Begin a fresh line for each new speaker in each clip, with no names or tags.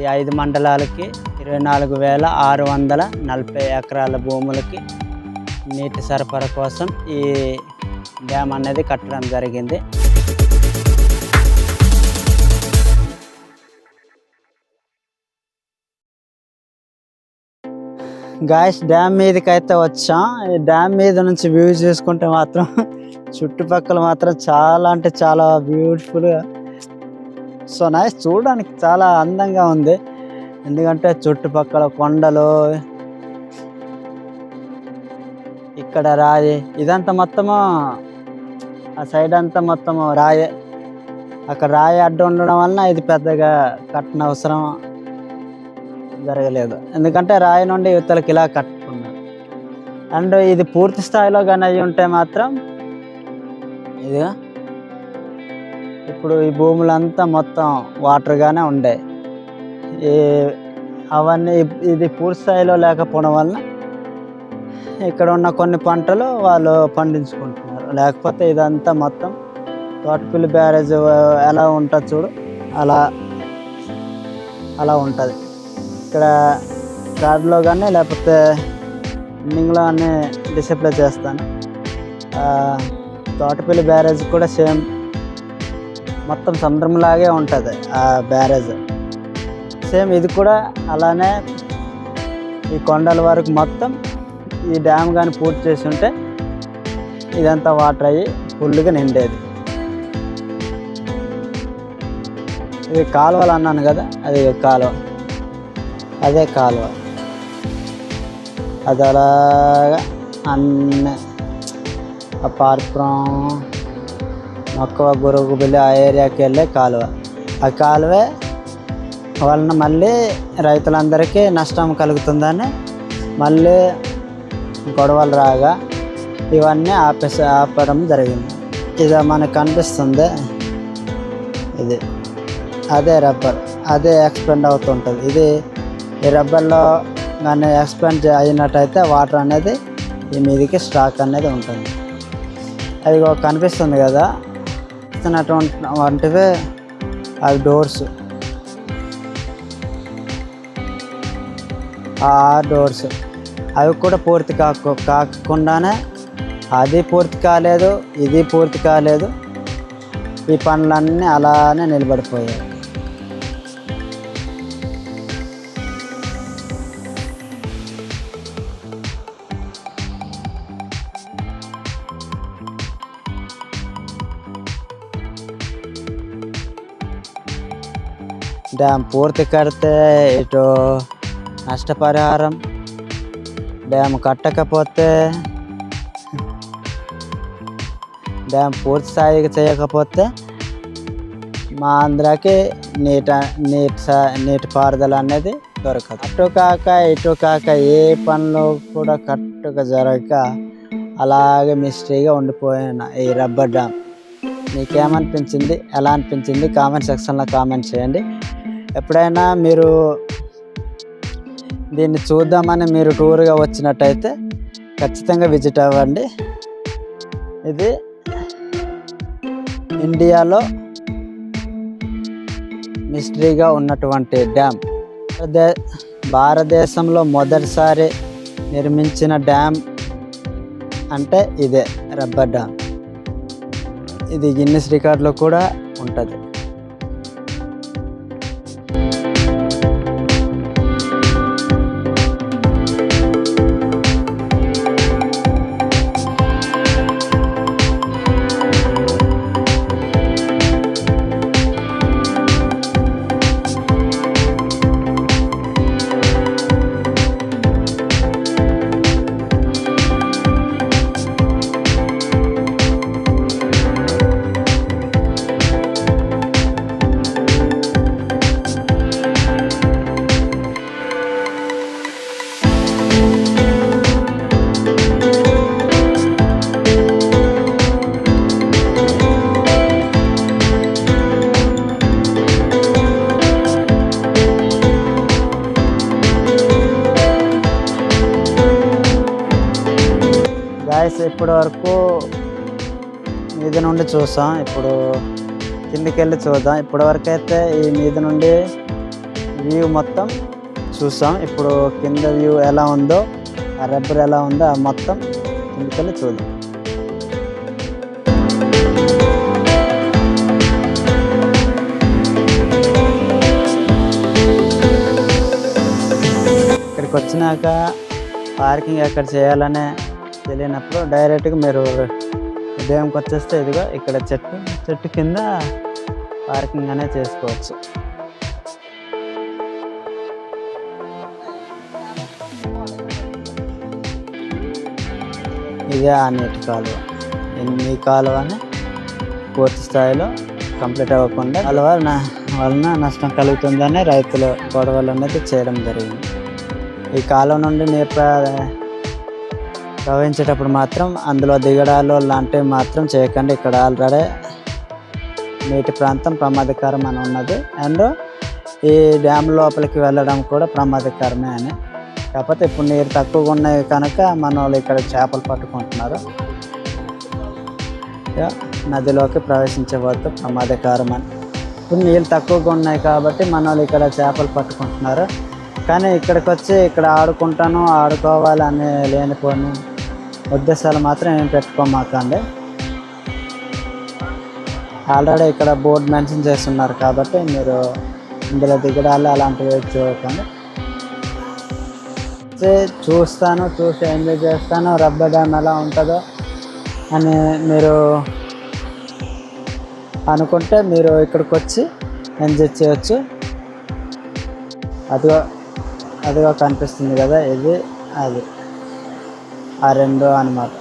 ఈ ఐదు మండలాలకి ఇరవై నాలుగు వేల ఆరు వందల నలభై ఎకరాల భూములకి నీటి సరఫరా కోసం ఈ డ్యామ్ అనేది కట్టడం జరిగింది గాయస్ డ్యామ్ మీదకి అయితే వచ్చాం ఈ డ్యామ్ మీద నుంచి వ్యూ చూసుకుంటే మాత్రం చుట్టుపక్కల మాత్రం చాలా అంటే చాలా బ్యూటిఫుల్గా సో నైస్ చూడడానికి చాలా అందంగా ఉంది ఎందుకంటే చుట్టుపక్కల కొండలు ఇక్కడ రాయి ఇదంతా మొత్తము ఆ సైడ్ అంతా మొత్తము రాయి అక్కడ రాయి అడ్డు ఉండడం వలన ఇది పెద్దగా కట్టిన అవసరం జరగలేదు ఎందుకంటే రాయి నుండి యువతలకు ఇలా కట్టుకున్నాం అండ్ ఇది పూర్తి స్థాయిలో కానీ అయి ఉంటే మాత్రం ఇదిగా ఇప్పుడు ఈ భూములంతా మొత్తం వాటర్గానే ఉండే ఈ అవన్నీ ఇది పూర్తి స్థాయిలో లేకపోవడం వలన ఇక్కడ ఉన్న కొన్ని పంటలు వాళ్ళు పండించుకుంటున్నారు లేకపోతే ఇదంతా మొత్తం తోటపల్లి బ్యారేజ్ ఎలా ఉంటుంది చూడు అలా అలా ఉంటుంది ఇక్కడ గార్డులో కానీ లేకపోతే ఎండింగ్లో అన్నీ డిసిప్లే చేస్తాను తోటపల్లి బ్యారేజ్ కూడా సేమ్ మొత్తం సముద్రంలాగే ఉంటుంది ఆ బ్యారేజ్ సేమ్ ఇది కూడా అలానే ఈ కొండల వరకు మొత్తం ఈ డ్యామ్ కానీ పూర్తి చేసి ఉంటే ఇదంతా వాటర్ అయ్యి ఫుల్గా నిండేది ఇది కాలువలు అన్నాను కదా అది కాలువ అదే కాలువ అది అలాగా అన్నీ ఆ పార్పురం మొక్కవ గురువుకు వెళ్ళి ఆ ఏరియాకి వెళ్ళే కాలువ ఆ కాలువే వలన మళ్ళీ రైతులందరికీ నష్టం కలుగుతుందని మళ్ళీ గొడవలు రాగా ఇవన్నీ ఆపేసి ఆపడం జరిగింది ఇది మనకు కనిపిస్తుంది ఇది అదే రబ్బర్ అదే ఎక్స్పెండ్ అవుతుంటుంది ఇది ఈ రబ్బర్లో దాన్ని ఎక్స్పెండ్ అయినట్టయితే వాటర్ అనేది ఈ మీదికి స్టాక్ అనేది ఉంటుంది అది కనిపిస్తుంది కదా కనిపిస్తున్నటువంటి వంటివే అవి డోర్స్ ఆ డోర్స్ అవి కూడా పూర్తి కాకు కాకుండానే అది పూర్తి కాలేదు ఇది పూర్తి కాలేదు ఈ పనులన్నీ అలానే నిలబడిపోయాయి డ్యామ్ పూర్తి కడితే ఇటు నష్టపరిహారం డ్యామ్ కట్టకపోతే డ్యామ్ పూర్తి స్థాయికి చేయకపోతే మా ఆంధ్రాకి నీట నీటి నీటి పారుదల అనేది దొరకదు అటు కాక ఇటు కాక ఏ పనులు కూడా కరెక్ట్గా జరగక అలాగే మిస్టరీగా ఉండిపోయిన ఈ రబ్బర్ డ్యామ్ మీకేమనిపించింది ఎలా అనిపించింది కామెంట్ సెక్షన్లో కామెంట్ చేయండి ఎప్పుడైనా మీరు దీన్ని చూద్దామని మీరు టూర్గా వచ్చినట్టయితే ఖచ్చితంగా విజిట్ అవ్వండి ఇది ఇండియాలో మిస్టరీగా ఉన్నటువంటి డ్యామ్ భారతదేశంలో మొదటిసారి నిర్మించిన డ్యామ్ అంటే ఇదే రబ్బర్ డ్యామ్ ఇది గిన్నెస్ రికార్డులో కూడా ఉంటుంది గాయస్ ఇప్పటి వరకు మీద నుండి చూసాం ఇప్పుడు కిందికి వెళ్ళి చూద్దాం ఇప్పటి వరకు అయితే ఈ మీద నుండి వ్యూ మొత్తం చూసాం ఇప్పుడు కింద వ్యూ ఎలా ఉందో ఆ రబ్బర్ ఎలా ఉందో ఆ మొత్తం కిందికి వెళ్ళి చూద్దాం ఇక్కడికి వచ్చినాక పార్కింగ్ ఎక్కడ చేయాలనే తెలియనప్పుడు డైరెక్ట్గా మీరు ఉదయంకి వచ్చేస్తే ఇదిగో ఇక్కడ చెట్టు చెట్టు కింద పార్కింగ్ అనేది చేసుకోవచ్చు ఇదే ఆ నీటి కాలువ ఈ కాలువని పూర్తి స్థాయిలో కంప్లీట్ అవ్వకుండా కాలువ వలన నష్టం కలుగుతుందని రైతులు గొడవలు అనేది చేయడం జరిగింది ఈ కాలువ నుండి నీరు ప్రవహించేటప్పుడు మాత్రం అందులో దిగడాలు లాంటివి మాత్రం చేయకండి ఇక్కడ ఆల్రెడీ నీటి ప్రాంతం ప్రమాదకరం అని ఉన్నది అండ్ ఈ డ్యామ్ లోపలికి వెళ్ళడం కూడా ప్రమాదకరమే అని కాకపోతే ఇప్పుడు నీరు తక్కువగా ఉన్నాయి కనుక మన ఇక్కడ చేపలు పట్టుకుంటున్నారు నదిలోకి ప్రవేశించవద్దు ప్రమాదకరం అని ఇప్పుడు నీళ్ళు తక్కువగా ఉన్నాయి కాబట్టి మన ఇక్కడ చేపలు పట్టుకుంటున్నారు కానీ ఇక్కడికి వచ్చి ఇక్కడ ఆడుకుంటాను ఆడుకోవాలి లేని లేనిపోని ఉద్దేశాలు మాత్రం ఏం పెట్టుకోమాకండి ఆల్రెడీ ఇక్కడ బోర్డు మెన్షన్ చేస్తున్నారు కాబట్టి మీరు ఇందులో దిగడాలి అలాంటివి చూడకండి చూస్తాను చూసి ఎంజాయ్ చేస్తాను రబ్బర్ డ్యామ్ ఎలా ఉంటుందో అని మీరు అనుకుంటే మీరు ఇక్కడికి వచ్చి ఎంజాయ్ చేయొచ్చు అదిగో అదిగా కనిపిస్తుంది కదా ఇది అది ఆ రెండు అనమాట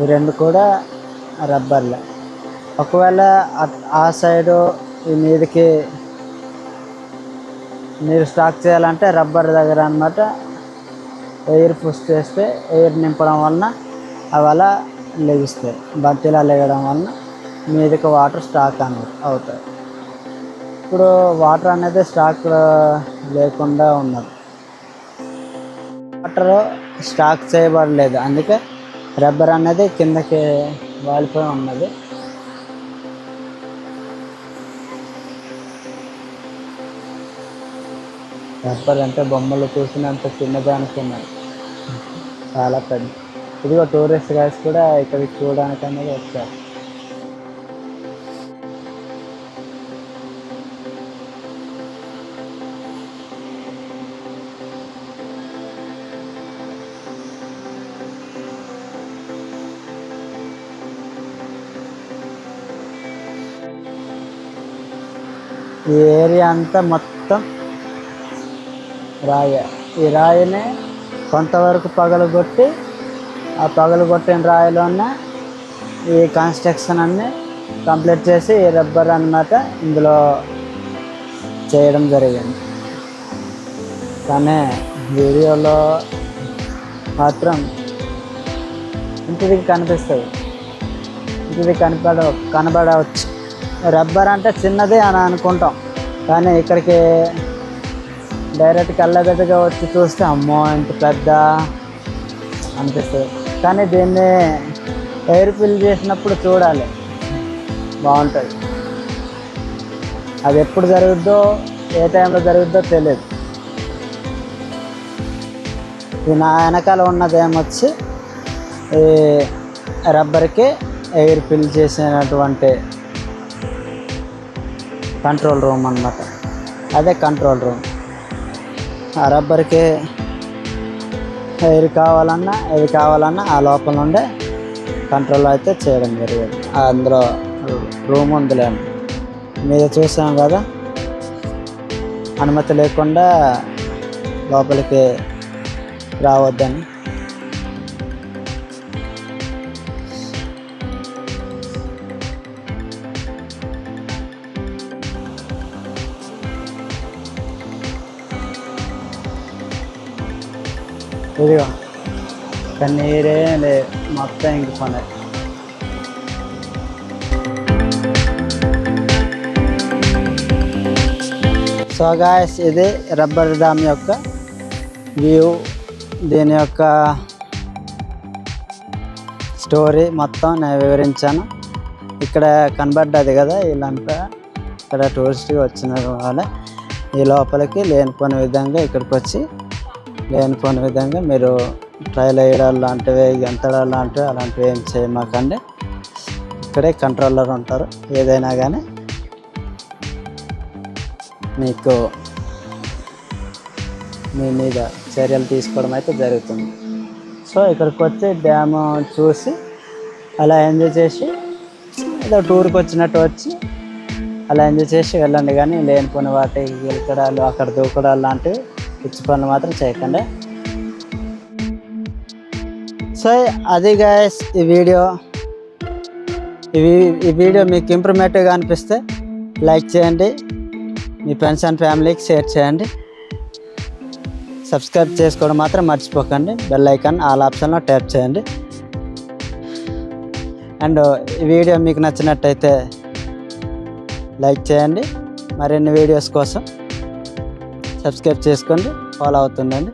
ఈ రెండు కూడా రబ్బర్లే ఒకవేళ ఆ సైడు ఈ మీదకి మీరు స్టాక్ చేయాలంటే రబ్బర్ దగ్గర అనమాట ఎయిర్ పుష్ చేస్తే ఎయిర్ నింపడం వలన అవల లెగిస్తాయి బంతిలా లెగడం వలన మీదకి వాటర్ స్టాక్ అనమాట అవుతాయి ఇప్పుడు వాటర్ అనేది స్టాక్ లేకుండా ఉన్నది వాటర్ స్టాక్ చేయబడలేదు అందుకే రబ్బర్ అనేది కిందకి వాలిపోయి ఉన్నది రబ్బర్ అంటే బొమ్మలు చూసినంత చిన్నదే అనుకున్నాను చాలా పెద్ద ఇదిగో టూరిస్ట్ గైడ్స్ కూడా ఇక్కడికి చూడడానికి అనేది వచ్చారు ఈ ఏరియా అంతా మొత్తం రాయ ఈ రాయిని కొంతవరకు పగలగొట్టి ఆ పగలగొట్టిన రాయిలోనే ఈ కన్స్ట్రక్షన్ అన్నీ కంప్లీట్ చేసి ఈ రబ్బర్ అనమాట ఇందులో చేయడం జరిగింది కానీ వీడియోలో మాత్రం ఇంటిది కనిపిస్తుంది ఇంటిది కనపడ కనబడవచ్చు రబ్బర్ అంటే చిన్నదే అని అనుకుంటాం కానీ ఇక్కడికి డైరెక్ట్ కళ్ళగడ్డగా వచ్చి చూస్తే అమ్మో ఇంత పెద్ద అనిపిస్తుంది కానీ దీన్ని ఎయిర్ ఫిల్ చేసినప్పుడు చూడాలి బాగుంటుంది అది ఎప్పుడు జరుగుద్దో ఏ టైంలో జరుగుద్దో తెలియదు ఇది నా వెనకాల ఉన్నదేమొచ్చి ఈ రబ్బర్కి ఎయిర్ ఫిల్ చేసినటువంటి కంట్రోల్ రూమ్ అనమాట అదే కంట్రోల్ రూమ్ ఆ రబ్బర్కి ఏది కావాలన్నా ఏది కావాలన్నా ఆ లోపల నుండే కంట్రోల్ అయితే చేయడం జరిగేది అందులో రూమ్ లేదు మీద చూసాం కదా అనుమతి లేకుండా లోపలికి రావద్దని ఇదిగో కన్నీరే లే మొత్తం ఇంకిపోయినాయి సో గాయస్ ఇది రబ్బర్ దామ్ యొక్క వ్యూ దీని యొక్క స్టోరీ మొత్తం నేను వివరించాను ఇక్కడ కనబడ్డది కదా వీళ్ళంతా ఇక్కడ టూరిస్ట్గా వచ్చిన వాళ్ళే ఈ లోపలికి లేనిపోని విధంగా ఇక్కడికి వచ్చి లేనిపోని విధంగా మీరు ట్రైల్ వేయడాలు లాంటివి గెంతడాలు లాంటివి అలాంటివి ఏం చేయమాకండి ఇక్కడే కంట్రోలర్ ఉంటారు ఏదైనా కానీ మీకు మీ మీద చర్యలు తీసుకోవడం అయితే జరుగుతుంది సో ఇక్కడికి వచ్చి డ్యామ్ చూసి అలా ఎంజాయ్ చేసి ఏదో టూర్కి వచ్చినట్టు వచ్చి అలా ఎంజాయ్ చేసి వెళ్ళండి కానీ లేనిపోయిన వాటి ఇక్కడ అక్కడ దూకడాలు లాంటివి పిచ్చి పనులు మాత్రం చేయకండి సో అది గాయస్ ఈ వీడియో ఈ వీడియో మీకు ఇంప్రూవ్మెంటివ్గా అనిపిస్తే లైక్ చేయండి మీ ఫ్రెండ్స్ అండ్ ఫ్యామిలీకి షేర్ చేయండి సబ్స్క్రైబ్ చేసుకోవడం మాత్రం మర్చిపోకండి బెల్ ఐకాన్ ఆల్ ఆప్షన్లో ట్యాప్ చేయండి అండ్ ఈ వీడియో మీకు నచ్చినట్టయితే లైక్ చేయండి మరిన్ని వీడియోస్ కోసం సబ్స్క్రైబ్ చేసుకోండి ఫాలో అవుతుండండి